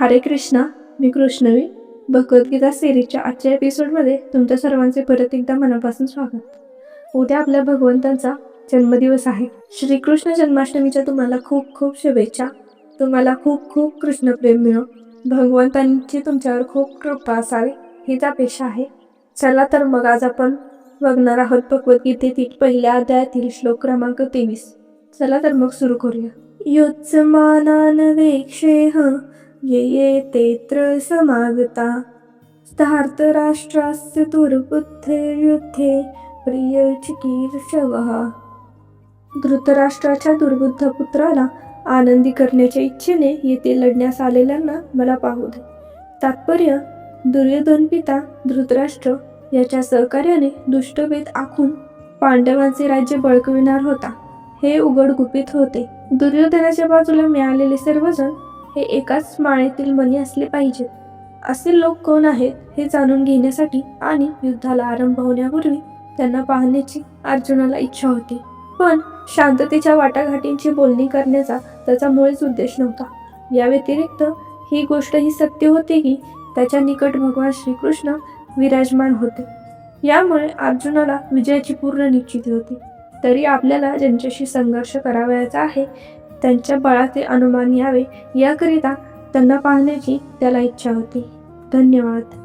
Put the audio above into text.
हरे कृष्णा मी कृष्णवी. भगवद्गीता सिरीजच्या आजच्या एपिसोडमध्ये तुमच्या सर्वांचे परत एकदा मनापासून स्वागत. उद्या आपल्या भगवंतांचा जन्मदिवस आहे. श्रीकृष्ण जन्माष्टमीच्या तुम्हाला खूप खूप शुभेच्छा. तुम्हाला खूप खूप कृष्णप्रेम मिळो. भगवंतांची तुमच्यावर खूप कृपा असावी हीच अपेक्षा आहे. चला तर मग आज आपण बघणार आहोत भगवद्गीतेतील पहिल्या अध्यायातील श्लोक क्रमांक तेवीस. चला तर मग सुरू करूया. युत्समानान वेक्षेह ये ये तेत्र समागता। स्थार्तराष्ट्रास्य दुर्बुद्धे युद्धे प्रिय धृतराष्ट्राच्या दुर्बुद्ध पुत्राला आनंदी करण्याच्या इच्छेने येथे लढण्यास आलेल्यांना मला पाहू दे. तात्पर्य दुर्योधन पिता धृतराष्ट्र याच्या सहकार्याने दुष्टभेद आखून पांडवांचे राज्य बळकविणार होता. हे उघड गुपित होते. दुर्योधनाच्या बाजूला मिळालेले सर्वजण हे एकाच माळेतील मणी असले पाहिजेत. असे लोक कोण आहेत हे जाणून घेण्यासाठी आणि युद्धाला आरंभ होण्यापूर्वी त्यांना पाहण्याची अर्जुनाला इच्छा होती. पण शांततेच्या वाटाघाटींची बोलणी करण्याचा त्याचा मुळीच उद्देश नव्हता. या व्यतिरिक्त ही गोष्ट ही सत्य होती की त्याच्या निकट भगवान श्रीकृष्ण विराजमान होते. यामुळे अर्जुनाला विजयाची पूर्ण निश्चिती होती. तरी आपल्याला ज्यांच्याशी संघर्ष करावयाचा आहे त्यांच्या बळाचे अनुमान यावे. याकरिता त्यांना पाहण्याची त्याला इच्छा होती. धन्यवाद.